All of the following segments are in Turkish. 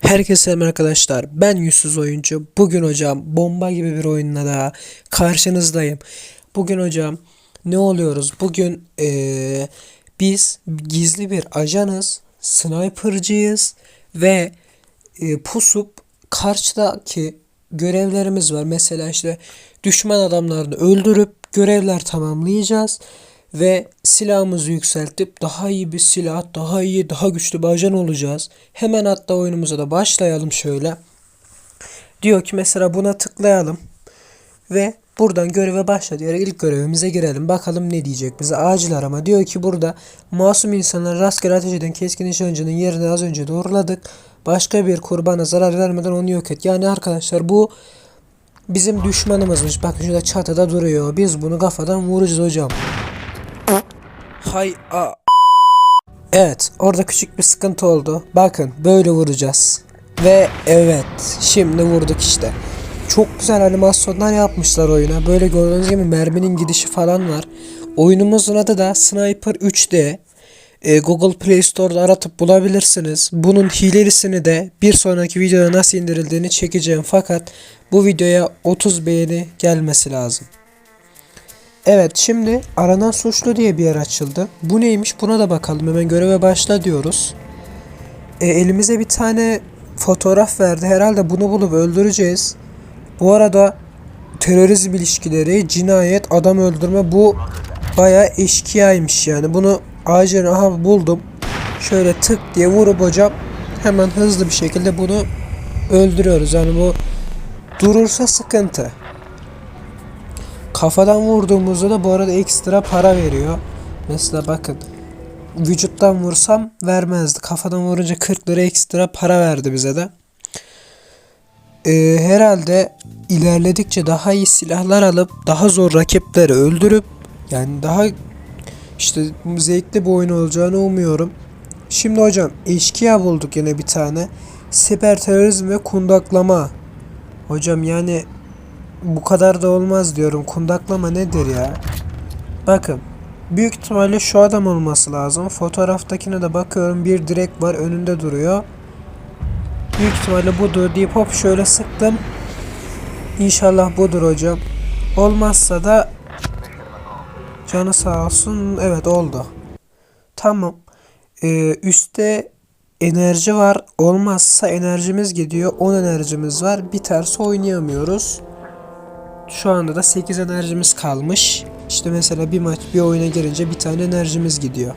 Herkese selam arkadaşlar. Ben Yüzsüz Oyuncu. Bugün hocam bomba gibi bir oyunla daha karşınızdayım. Bugün hocam ne oluyoruz? Bugün eee, biz gizli bir ajanız, sniper'cıyız ve e, pusup karşıdaki görevlerimiz var. Mesela işte düşman adamlarını öldürüp görevler tamamlayacağız ve silahımızı yükseltip daha iyi bir silah, daha iyi, daha güçlü bir ajan olacağız. Hemen hatta oyunumuza da başlayalım şöyle. Diyor ki mesela buna tıklayalım ve buradan göreve başla diyerek ilk görevimize girelim. Bakalım ne diyecek bize. Acil arama. Diyor ki burada masum insanlara rastgele ateş eden keskin nişancının yerini az önce doğruladık. Başka bir kurbana zarar vermeden onu yok et. Yani arkadaşlar bu bizim düşmanımızmış. Bakın şurada çatıda duruyor. Biz bunu kafadan vuracağız hocam. Hay a. Evet, orada küçük bir sıkıntı oldu. Bakın, böyle vuracağız. Ve evet, şimdi vurduk işte. Çok güzel animasyonlar yapmışlar oyuna. Böyle gördüğünüz gibi merminin gidişi falan var. Oyunumuzun adı da Sniper 3D. Ee, Google Play Store'da aratıp bulabilirsiniz. Bunun hilelisini de bir sonraki videoda nasıl indirildiğini çekeceğim. Fakat bu videoya 30 beğeni gelmesi lazım. Evet şimdi aranan suçlu diye bir yer açıldı. Bu neymiş buna da bakalım hemen göreve başla diyoruz. E, elimize bir tane fotoğraf verdi. Herhalde bunu bulup öldüreceğiz. Bu arada terörizm ilişkileri, cinayet, adam öldürme bu baya eşkıyaymış yani. Bunu acilen aha buldum. Şöyle tık diye vurup hocam hemen hızlı bir şekilde bunu öldürüyoruz. Yani bu durursa sıkıntı. Kafadan vurduğumuzda da bu arada ekstra para veriyor. Mesela bakın. Vücuttan vursam vermezdi. Kafadan vurunca 40 lira ekstra para verdi bize de. Ee, herhalde ilerledikçe daha iyi silahlar alıp daha zor rakipleri öldürüp yani daha işte zevkli bir oyun olacağını umuyorum. Şimdi hocam eşkıya bulduk yine bir tane. Siber terörizm ve kundaklama. Hocam yani bu kadar da olmaz diyorum. Kundaklama nedir ya? Bakın. Büyük ihtimalle şu adam olması lazım. Fotoğraftakine de bakıyorum. Bir direk var önünde duruyor. Büyük ihtimalle budur deyip hop şöyle sıktım. İnşallah budur hocam. Olmazsa da canı sağ olsun. Evet oldu. Tamam. Ee, üstte enerji var. Olmazsa enerjimiz gidiyor. 10 enerjimiz var. Biterse oynayamıyoruz. Şu anda da 8 enerjimiz kalmış. İşte mesela bir maç bir oyuna girince bir tane enerjimiz gidiyor.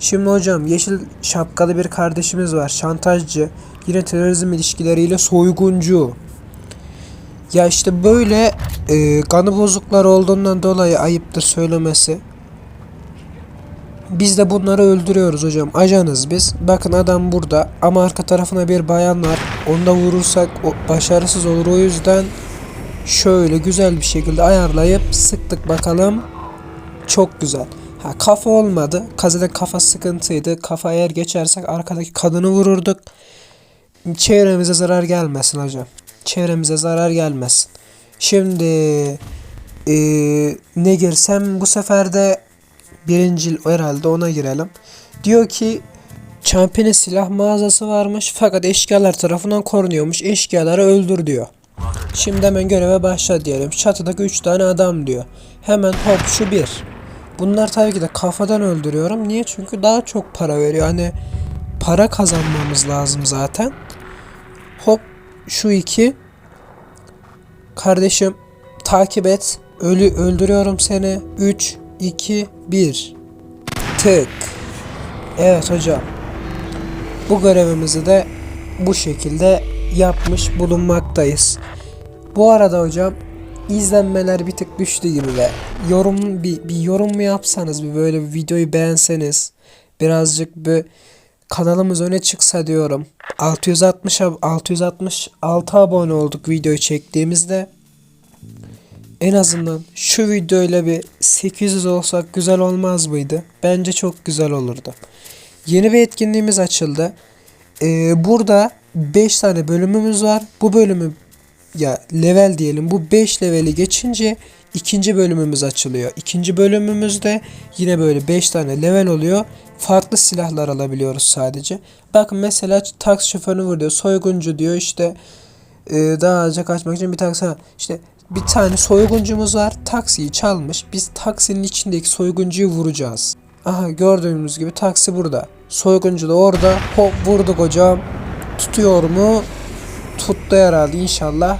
Şimdi hocam yeşil şapkalı bir kardeşimiz var. Şantajcı. Yine terörizm ilişkileriyle soyguncu. Ya işte böyle e, kanı bozuklar olduğundan dolayı ayıptır söylemesi. Biz de bunları öldürüyoruz hocam. Ajanız biz. Bakın adam burada ama arka tarafına bir bayan var. Onu da vurursak başarısız olur. O yüzden şöyle güzel bir şekilde ayarlayıp sıktık bakalım. Çok güzel. Ha kafa olmadı. Kazede kafa sıkıntıydı. Kafa eğer geçersek arkadaki kadını vururduk. Çevremize zarar gelmesin hocam. Çevremize zarar gelmesin. Şimdi eee, ne girsem bu sefer de birincil herhalde ona girelim. Diyor ki Çampi'nin silah mağazası varmış fakat eşkıyalar tarafından korunuyormuş. Eşkıyaları öldür diyor. Şimdi hemen göreve başla diyelim. Çatıdaki 3 tane adam diyor. Hemen hop şu bir. Bunlar tabii ki de kafadan öldürüyorum. Niye? Çünkü daha çok para veriyor. Hani para kazanmamız lazım zaten. Hop şu iki. Kardeşim takip et. Ölü öldürüyorum seni. 3 2 1. Tık. Evet hocam. Bu görevimizi de bu şekilde yapmış bulunmaktayız. Bu arada hocam izlenmeler bir tık düştü gibi ve yorum bir, bir yorum mu yapsanız bir böyle bir videoyu beğenseniz birazcık bir kanalımız öne çıksa diyorum. 660 ab- 666 abone olduk videoyu çektiğimizde. En azından şu videoyla bir 800 olsak güzel olmaz mıydı? Bence çok güzel olurdu. Yeni bir etkinliğimiz açıldı. Ee, burada 5 tane bölümümüz var. Bu bölümü ya level diyelim bu 5 leveli geçince ikinci bölümümüz açılıyor. İkinci bölümümüzde yine böyle 5 tane level oluyor. Farklı silahlar alabiliyoruz sadece. Bakın mesela taksi şoförünü vuruyor. Soyguncu diyor işte e, daha azca kaçmak için bir taksi işte bir tane soyguncumuz var. Taksiyi çalmış. Biz taksinin içindeki soyguncuyu vuracağız. Aha gördüğümüz gibi taksi burada. Soyguncu da orada. Hop vurduk hocam. Tutuyor mu? Tuttu herhalde inşallah.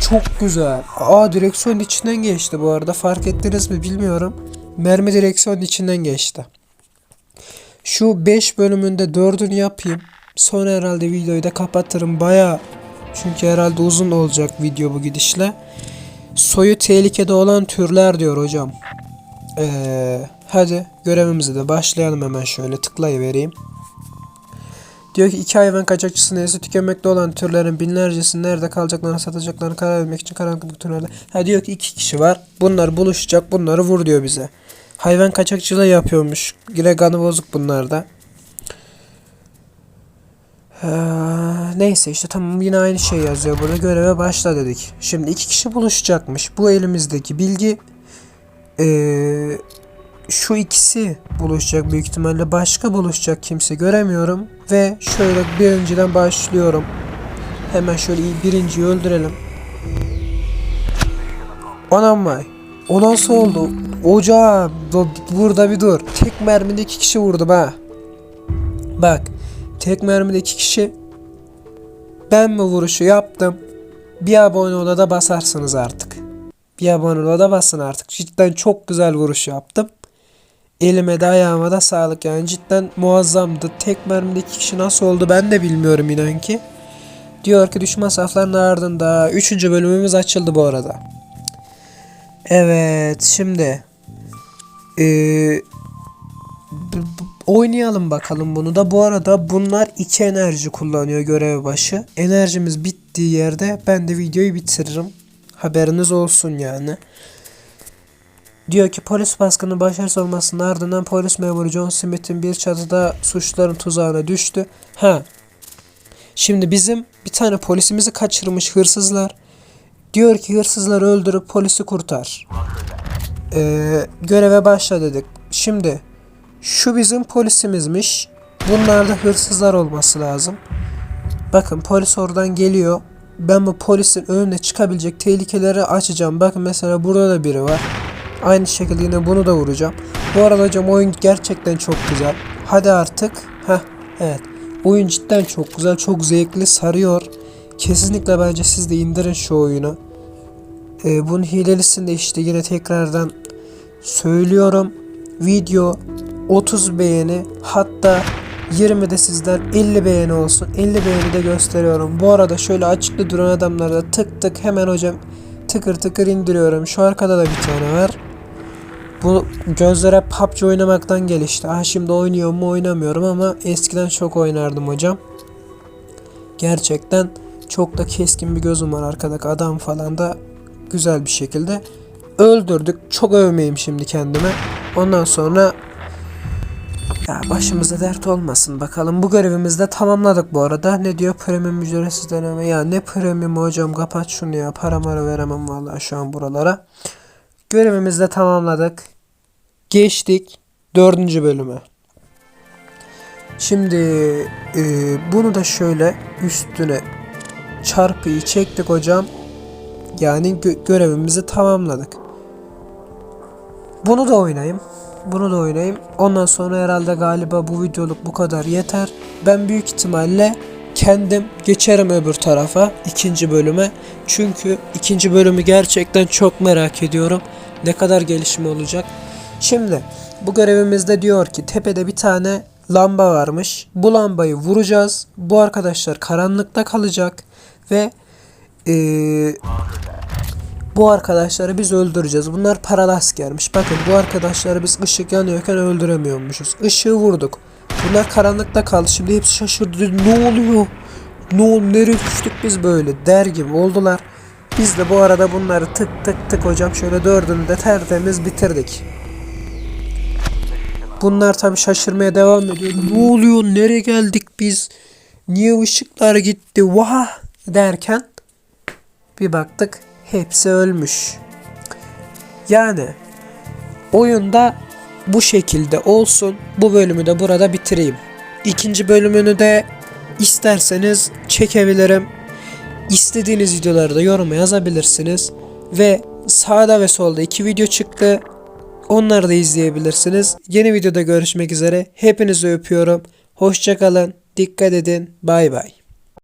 Çok güzel. Aa direksiyon içinden geçti bu arada. Fark ettiniz mi bilmiyorum. Mermi direksiyon içinden geçti. Şu 5 bölümünde 4'ünü yapayım. Sonra herhalde videoyu da kapatırım. Baya çünkü herhalde uzun olacak video bu gidişle. Soyu tehlikede olan türler diyor hocam. Ee, hadi görevimize de başlayalım hemen şöyle tıklayıvereyim. Diyor ki iki hayvan kaçakçısı nesli tükenmekte olan türlerin binlercesi nerede kalacaklarını satacaklarını karar vermek için karanlık türlerde. Ha diyor ki iki kişi var. Bunlar buluşacak bunları vur diyor bize. Hayvan kaçakçılığı yapıyormuş. Yine bozuk bunlar da. Ee, neyse işte tamam yine aynı şey yazıyor burada göreve başla dedik. Şimdi iki kişi buluşacakmış. Bu elimizdeki bilgi ee, şu ikisi buluşacak büyük ihtimalle başka buluşacak kimse göremiyorum ve şöyle birinciden başlıyorum. Hemen şöyle iyi birinciyi öldürelim. Anam vay. O nasıl oldu? Bu- burada bir dur. Tek mermide iki kişi vurdum ha. Bak. Tek mermide iki kişi. Ben mi vuruşu yaptım? Bir abone ola da basarsınız artık. Bir abone ola da basın artık. Cidden çok güzel vuruş yaptım. Elime de ayağıma da sağlık yani cidden muazzamdı. Tek mermide iki kişi nasıl oldu ben de bilmiyorum inan ki. Diyor ki düşman saflarının ardında. Üçüncü bölümümüz açıldı bu arada. Evet şimdi b- oynayalım bakalım bunu da. Bu arada bunlar iki enerji kullanıyor görev başı. Enerjimiz bittiği yerde ben de videoyu bitiririm. Haberiniz olsun yani. Diyor ki polis baskını başarısız olmasının ardından polis memuru John Smith'in bir çatıda suçluların tuzağına düştü. Ha. Şimdi bizim bir tane polisimizi kaçırmış hırsızlar. Diyor ki hırsızları öldürüp polisi kurtar. Ee, göreve başla dedik. Şimdi şu bizim polisimizmiş. Bunlar da hırsızlar olması lazım. Bakın polis oradan geliyor. Ben bu polisin önüne çıkabilecek tehlikeleri açacağım. Bakın mesela burada da biri var. Aynı şekilde yine bunu da vuracağım. Bu arada hocam oyun gerçekten çok güzel. Hadi artık. Heh evet. Oyun cidden çok güzel. Çok zevkli sarıyor. Kesinlikle bence siz de indirin şu oyunu. Ee, bunun hilelisini de işte yine tekrardan söylüyorum. Video 30 beğeni hatta 20 de sizden 50 beğeni olsun. 50 beğeni de gösteriyorum. Bu arada şöyle açıkta duran adamlarda tık tık hemen hocam tıkır tıkır indiriyorum. Şu arkada da bir tane var. Bu gözlere PUBG oynamaktan gelişti. Ah şimdi oynuyor mu oynamıyorum ama eskiden çok oynardım hocam. Gerçekten çok da keskin bir gözüm var arkadaki adam falan da güzel bir şekilde öldürdük. Çok övmeyeyim şimdi kendime. Ondan sonra ya başımıza dert olmasın bakalım. Bu görevimizi de tamamladık bu arada. Ne diyor? Premium ücretsiz deneme. Ya ne premium hocam kapat şunu ya. Para mara veremem vallahi şu an buralara. Görevimizi de tamamladık. Geçtik dördüncü bölüme. Şimdi e, bunu da şöyle üstüne çarpıyı çektik hocam. Yani gö- görevimizi tamamladık. Bunu da oynayayım. Bunu da oynayayım. Ondan sonra herhalde galiba bu videoluk bu kadar yeter. Ben büyük ihtimalle kendim geçerim öbür tarafa ikinci bölüme. Çünkü ikinci bölümü gerçekten çok merak ediyorum. Ne kadar gelişme olacak. Şimdi bu görevimizde diyor ki tepede bir tane lamba varmış. Bu lambayı vuracağız. Bu arkadaşlar karanlıkta kalacak ve eee bu arkadaşları biz öldüreceğiz. Bunlar paralı askermiş. Bakın bu arkadaşları biz ışık yanıyorken öldüremiyormuşuz. Işığı vurduk. Bunlar karanlıkta kaldı. Şimdi hepsi şaşırdı. Ne oluyor? Ne ol nereye düştük biz böyle der gibi oldular. Biz de bu arada bunları tık tık tık hocam şöyle dördünü de tertemiz bitirdik. Bunlar tabi şaşırmaya devam ediyor. Ne oluyor? Nereye geldik biz? Niye ışıklar gitti? Vah derken Bir baktık hepsi ölmüş. Yani oyunda bu şekilde olsun. Bu bölümü de burada bitireyim. İkinci bölümünü de isterseniz çekebilirim. İstediğiniz videoları da yoruma yazabilirsiniz. Ve sağda ve solda iki video çıktı. Onları da izleyebilirsiniz. Yeni videoda görüşmek üzere. Hepinizi öpüyorum. Hoşçakalın. Dikkat edin. Bay bay.